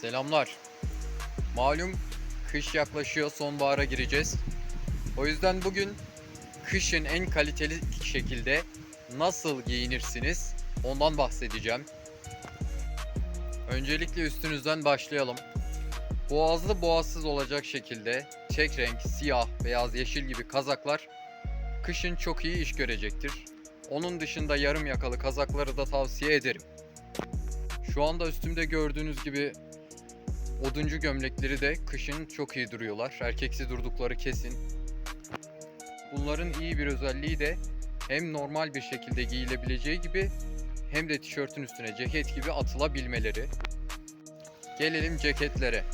Selamlar. Malum kış yaklaşıyor, sonbahara gireceğiz. O yüzden bugün kışın en kaliteli şekilde nasıl giyinirsiniz ondan bahsedeceğim. Öncelikle üstünüzden başlayalım. Boğazlı boğazsız olacak şekilde tek renk, siyah, beyaz, yeşil gibi kazaklar kışın çok iyi iş görecektir. Onun dışında yarım yakalı kazakları da tavsiye ederim. Şu anda üstümde gördüğünüz gibi oduncu gömlekleri de kışın çok iyi duruyorlar. Erkeksi durdukları kesin. Bunların iyi bir özelliği de hem normal bir şekilde giyilebileceği gibi hem de tişörtün üstüne ceket gibi atılabilmeleri. Gelelim ceketlere.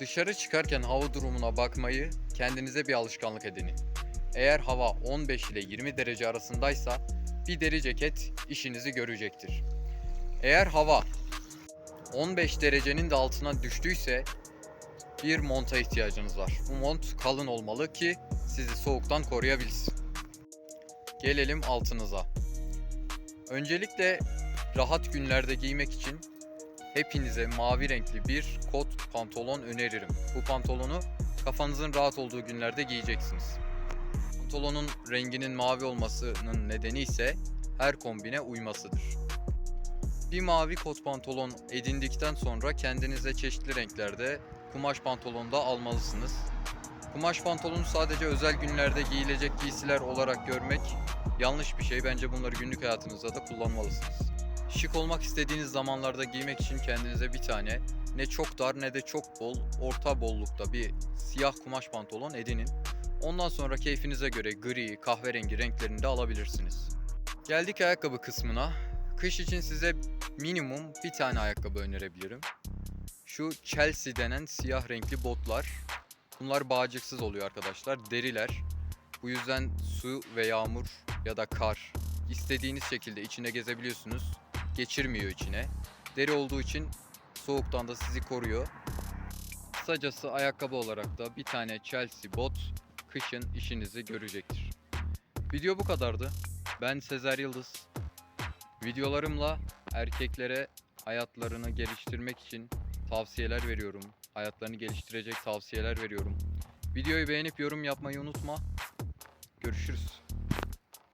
Dışarı çıkarken hava durumuna bakmayı kendinize bir alışkanlık edinin. Eğer hava 15 ile 20 derece arasındaysa bir deri ceket işinizi görecektir. Eğer hava 15 derecenin de altına düştüyse bir monta ihtiyacınız var. Bu mont kalın olmalı ki sizi soğuktan koruyabilsin. Gelelim altınıza. Öncelikle rahat günlerde giymek için hepinize mavi renkli bir kot pantolon öneririm. Bu pantolonu kafanızın rahat olduğu günlerde giyeceksiniz. Pantolonun renginin mavi olmasının nedeni ise her kombine uymasıdır. Bir mavi kot pantolon edindikten sonra kendinize çeşitli renklerde kumaş pantolon da almalısınız. Kumaş pantolonu sadece özel günlerde giyilecek giysiler olarak görmek yanlış bir şey. Bence bunları günlük hayatınızda da kullanmalısınız. Şık olmak istediğiniz zamanlarda giymek için kendinize bir tane ne çok dar ne de çok bol, orta bollukta bir siyah kumaş pantolon edinin. Ondan sonra keyfinize göre gri, kahverengi renklerini de alabilirsiniz. Geldik ayakkabı kısmına. Kış için size minimum bir tane ayakkabı önerebilirim. Şu Chelsea denen siyah renkli botlar. Bunlar bağcıksız oluyor arkadaşlar. Deriler. Bu yüzden su ve yağmur ya da kar istediğiniz şekilde içine gezebiliyorsunuz. Geçirmiyor içine. Deri olduğu için soğuktan da sizi koruyor. Kısacası ayakkabı olarak da bir tane Chelsea bot kışın işinizi görecektir. Video bu kadardı. Ben Sezer Yıldız. Videolarımla erkeklere hayatlarını geliştirmek için tavsiyeler veriyorum. Hayatlarını geliştirecek tavsiyeler veriyorum. Videoyu beğenip yorum yapmayı unutma. Görüşürüz.